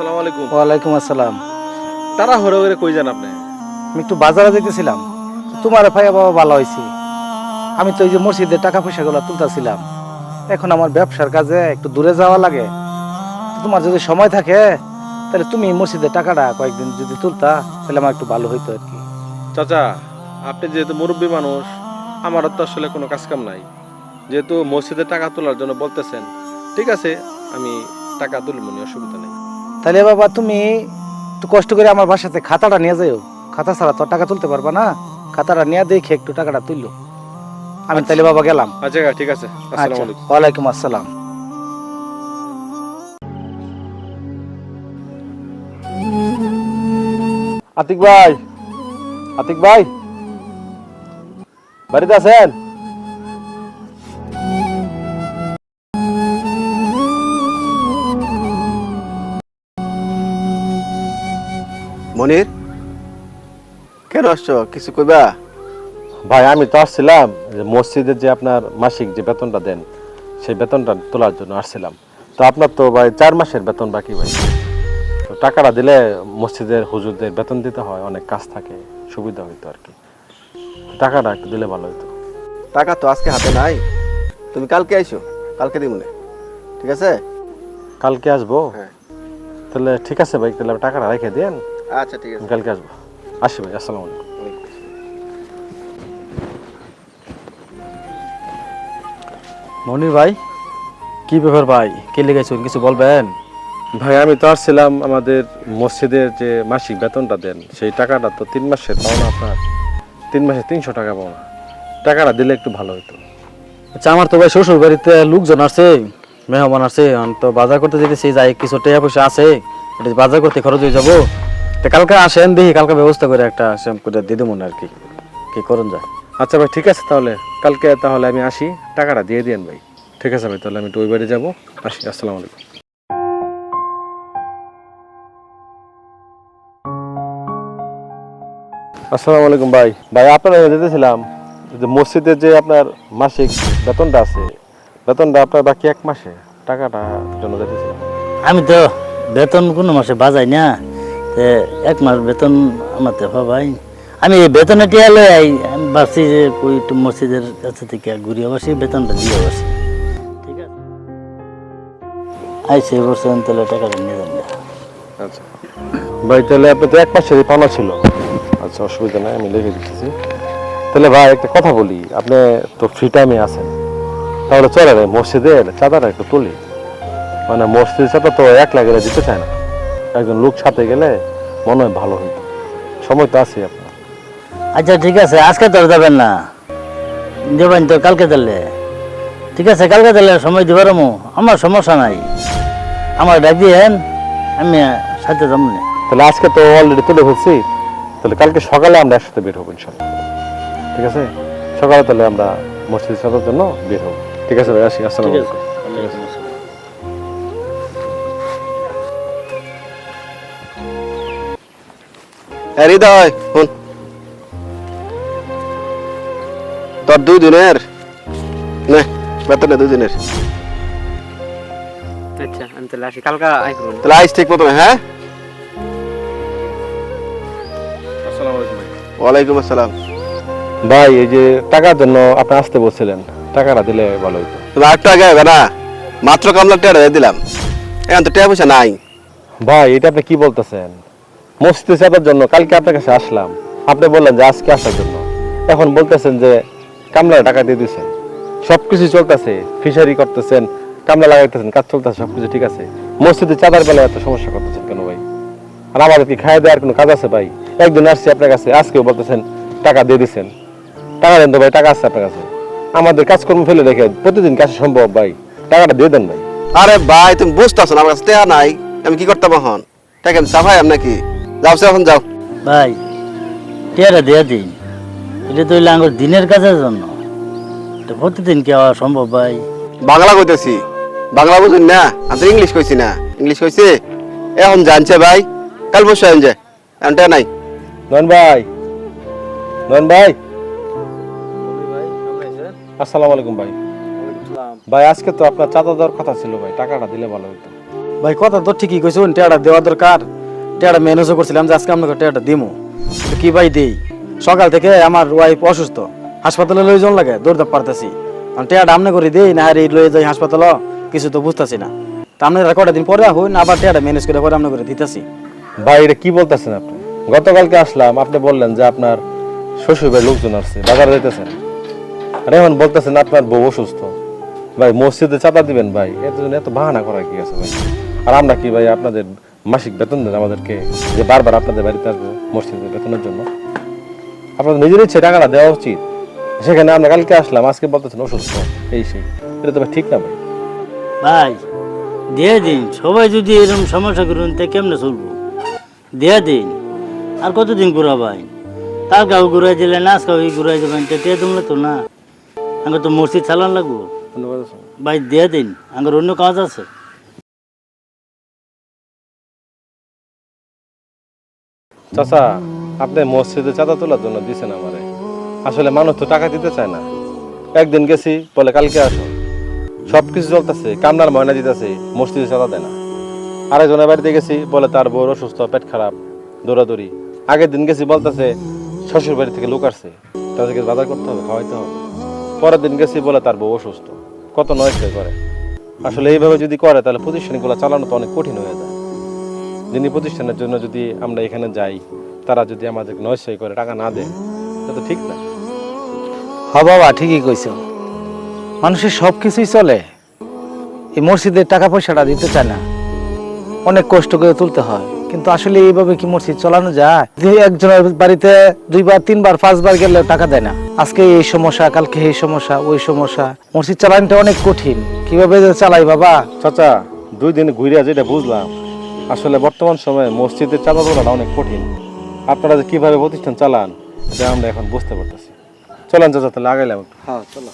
আসসালামু আলাইকুম। ওয়ালাইকুম আসসালাম। তারা হরে হরে কই যান আপনি? আমি একটু বাজারে যেতেছিলাম তোমার ভাইয়া বাবা ভালো হয়েছে। আমি তো এই যে মসজিদের টাকা পয়সাগুলো তুলতেছিলাম। এখন আমার ব্যবসার কাজে একটু দূরে যাওয়া লাগে। তোমার যদি সময় থাকে তাহলে তুমি মসজিদের টাকাটা কয়েকদিন যদি তুলতা তাহলে আমার একটু ভালো হইতো আর কি। চাচা আপনি যেহেতু মুরব্বী মানুষ আমার তো আসলে কোনো কাজ কাম নাই। যেহেতু মসজিদে টাকা তোলার জন্য বলতেছেন ঠিক আছে আমি টাকা তুলব নি অসুবিধা নেই। তাহলে বাবা তুমি একটু কষ্ট করে আমার বাসাতে খাতাটা নিয়ে যাও খাতা ছাড়া তো টাকা তুলতে পারবা না। খাতাটা নিয়ে দেখে একটু টাকাটা তুললো। আমি তাহলে বাবা গেলাম। আচ্ছা ঠিক আছে। আসসালামু আচ্ছা ওয়ালাইকুম আসসালাম। আতিক ভাই আতিক ভাই। বাড়িতে আছেন? মনির? কেন আসছো? কিছু কইবা? ভাই আমি তো আসছিলাম যে মসজিদের যে আপনার মাসিক যে বেতনটা দেন সেই বেতনটা তোলার জন্য আসছিলাম। তো আপনার তো ভাই চার মাসের বেতন বাকি ভাই। তো টাকাটা দিলে মসজিদের হুজুরদের বেতন দিতে হয় অনেক কাজ থাকে সুবিধা হইতো আর কি। টাকাটা একটু দিলে ভালো হতো টাকা তো আজকে হাতে নাই। তুমি কালকে আইসো কালকে দিমুনে ঠিক আছে? কালকে আসব? হ্যাঁ। তাহলে ঠিক আছে ভাই তাহলে টাকাটা রেখে দেন। আচ্ছা ঠিক আমি কালকে আসব। আসি ভাই আসসালামু আলাইকুম। মনির ভাই কি ব্যাপার ভাই? কে লেগেছেন? কিছু বলবেন? ভাই আমি তো আসছিলাম আমাদের মসজিদের যে মাসিক বেতনটা দেন সেই টাকাটা তো তিন মাসের পাও না আপনার। তিন মাসে তিনশো টাকা পাও না টাকাটা দিলে একটু ভালো হতো আচ্ছা আমার তো ভাই শ্বশুর বাড়িতে লোকজন আসছে মেহমান আসছে আমি তো বাজার করতে যেতে সেই যাই কিছু টাকা পয়সা আছে এটা বাজার করতে খরচ হয়ে যাব। তো কালকে আসেন দেখি কালকে ব্যবস্থা করে একটা শ্যাম করে দিয়ে দেবো আর কি। কি করুন যায়। আচ্ছা ভাই ঠিক আছে তাহলে। কালকে তাহলে আমি আসি টাকাটা দিয়ে দিন ভাই। ঠিক আছে ভাই তাহলে আমি একটু ওই বাড়ি যাব। আসি আসসালামু আলাইকুম। আসসালামু আলাইকুম ভাই। ভাই আপনার যেতেছিলাম যে মসজিদের যে আপনার মাসিক বেতনটা আছে বেতনটা আপনার বাকি এক মাসে টাকাটা জন্য যেতেছিলাম আমি তো বেতন কোনো মাসে বাজাই না। এক মাস বেতন আমার তো ভাই আমি এই বেতনে টিয়া লই আই, আমি ভাবছি যে কই একটু মসজিদের কাছে থেকে ঘুরিয়ে বসি, বেতনটা দিয়ে বসি। ঠিক আছে? আইসে বলছেন তাহলে টাকাটা নিয়ে যান আচ্ছা। ভাই, তাহলে আপনি তো এক মাসেরই পাওনা ছিল। আচ্ছা অসুবিধা নাই, আমি লিখে দিচ্ছি তাহলে ভাই, একটা কথা বলি, আপনি তো ফ্রি টাইমে আছেন। তাহলে চলে রে মসজিদের চাঁদাটা একটু তুলি। মানে মসজিদের চাঁদা তো এক লাগে দিতে চায় না। একজন লোক সাথে গেলে মনে হয় ভালো হইতো। সময় তো আছে আপনার। আচ্ছা ঠিক আছে আজকে তো আর যাবেন না। দেবেন তো কালকে তাহলে। ঠিক আছে কালকে তাহলে সময় দিবার আমার সমস্যা নাই। আমার ডাক দিয়েন আমি সাথে যাব না। তাহলে আজকে তো অলরেডি তুলে ফেলছি। তাহলে কালকে সকালে আমরা একসাথে বের হব ইনশাল্লাহ ঠিক আছে? সকালে তাহলে আমরা মসজিদ চাঁদার জন্য বের হব। ঠিক আছে ভাই আসি আসসালামু ঠিক আছে। হৃদয় শুন। তোর দুই দিনের নে বেতনে দুই দিনের আচ্ছা আমি তাহলে আসি। কালকে আই করুন। তাহলে আইস ঠিক মতো হ্যাঁ? আসসালামু আলাইকুম ভাই। ওয়ালাইকুম আসসালাম। ভাই এই যে টাকার জন্য আপনি আসতে বলছিলেন টাকাটা দিলে ভালো আটটা আগে হবে না? মাত্র কামলা টাকা দিয়ে দিলাম। এখন তো টাকা পয়সা নাই। ভাই এটা আপনি কি বলতেছেন? মসজিদে চাঁদার জন্য, কালকে আপনার কাছে আসলাম। আপনি বললেন যে আজকে আসার জন্য। এখন বলতেছেন যে কামলা টাকা দিয়ে দিয়েছেন। সব কিছু চলতেছে, ফিশারি করতেছেন, কামলা লাগাইতেছেন, কাজ চলতেছে সব কিছু ঠিক আছে। মসজিদে চাঁদার বেলায় এত সমস্যা করতেছেন কেন ভাই? আর আমাদের কি খাইয়ে দেওয়ার কোনো কাজ আছে ভাই? একদিন আসছি আপনার কাছে, আজকেও বলতেছেন টাকা দিয়ে দিচ্ছেন টাকা দেন তো ভাই, টাকা আছে আপনার কাছে। আমাদের কাজকর্ম ফেলে রেখে প্রতিদিন কাছে সম্ভব ভাই। টাকাটা দিয়ে দেন ভাই। আরে ভাই, তুমি বুঝতেছো আমার কাছে টাকা নাই। আমি কি করতাম এখন? টাকা আমি সাফাই আমি নাকি যাও সে এখন যাও। ভাই টিয়াটা দিয়ে দিন। এটা তো হইলে দিনের কাজের জন্য। তো প্রতিদিন কি হওয়া সম্ভব ভাই? বাংলা কইতেছি। বাংলা বুঝুন না আমি তো ইংলিশ কইছি না। ইংলিশ কইছি? এখন জানছে ভাই। কাল বসে আইন যে এখন নাই। নয়ন ভাই। নয়ন ভাই। আসসালামু আলাইকুম ভাই। ভাই আজকে তো আপনার চাঁদা দেওয়ার কথা ছিল ভাই। টাকাটা দিলে ভালো হতো ভাই কথা তো ঠিকই কইছো টেয়াটা দেওয়া দরকার। টেয়াটা ম্যানেজও করছিলাম যে আজকে আপনাকে টেয়াটা দিমু। কি ভাই দেই? সকাল থেকে আমার ওয়াইফ অসুস্থ। হাসপাতালে লই যাওয়ার লাগে দৌড়তে পারতেছি। টেয়াটা আমনে করে দেই, না হারে লয়ে যাই হাসপাতাল, কিছু তো বুঝতেছি না। তা আপনারা কটা দিন পরে হই না আবার টেয়াটা ম্যানেজ করে পরে আমনে করে দিতেছি। ভাই, এটা কি বলতেছেন আপনি? গতকালকে আসলাম, আপনি বললেন যে আপনার শ্বশুর লোকজন আসছে, বাজারে যেতেছেন আর এখন বলতেছেন আপনার বউ অসুস্থ। ভাই, মসজিদে চাঁদা দিবেন ভাই এত এত বাহানা করা কি আছে ভাই? আর আমরা কি ভাই, আপনাদের মাসিক বেতন দেন আমাদেরকে যে বারবার আপনাদের বাড়িতে আসব মসজিদে বেতনের জন্য। আপনাদের নিজের ইচ্ছে টাকাটা দেওয়া উচিত। সেখানে আমরা কালকে আসলাম আজকে বলতেছেন অসুস্থ এই সেই। এটা তো ঠিক না ভাই? ভাই দিয়ে দিন সবাই যদি এরকম সমস্যা করুন তা কেমনে চলবো? দিয়ে দিন আর কতদিন ঘুরা ভাই কালকাও ঘুরাই দিলে নাচ আজকাও ঘুরাই দেবেন টেটিয়ে তোমরা তো না। আগে তো মসজিদ চালান লাগবো। ভাই দিয়ে দিন আমার অন্য কাজ আছে। চাচা, আপনি মসজিদে চাঁদা তোলার জন্য দিছেন আমারে। আসলে মানুষ তো টাকা দিতে চায় না। একদিন গেছি, বলে কালকে আসো সব কিছু চলতেছে কান্নার ময়না দিতেছে, মসজিদে চাঁদা দেয় না। আরেকজনের বাড়িতে গেছি, বলে তার বউর অসুস্থ, পেট খারাপ, দৌড়াদৌড়ি। আগের দিন গেছি বলতেছে, শ্বশুর বাড়ি থেকে লোক আসছে, তাদেরকে বাজার করতে হবে, খাওয়াইতে হবে। পরের দিন গেছি, বলে তার বউ অসুস্থ। কত নয় করে আসলে এইভাবে যদি করে, তাহলে প্রতিষ্ঠানগুলো চালানো তো অনেক কঠিন হয়ে যায়। যিনি প্রতিষ্ঠানের জন্য যদি আমরা এখানে যাই তারা যদি আমাদের নয়সই করে টাকা না দেয় এটা তো ঠিক না। হ বাবা ঠিকই কইছো। মানুষের সব কিছুই চলে। এই মসজিদের টাকা পয়সাটা দিতে চায় না। অনেক কষ্ট করে তুলতে হয়। কিন্তু আসলে এইভাবে কি মসজিদ চালানো যায়? একজনের বাড়িতে দুইবার তিনবার পাঁচবার গেলে টাকা দেয় না। আজকে এই সমস্যা কালকে এই সমস্যা ওই সমস্যা। মসজিদ চালানোটা অনেক কঠিন। কীভাবে চালাই বাবা? চাচা দুই দিন ঘুরে যেটা বুঝলাম আসলে বর্তমান সময়ে মসজিদের চাঁদা তোলাটা অনেক কঠিন। আপনারা যে কীভাবে প্রতিষ্ঠান চালান, এটা আমরা এখন বুঝতে পারতেছি। চলেন যা তাহলে আগাইলাম একটু। হ্যাঁ চলো।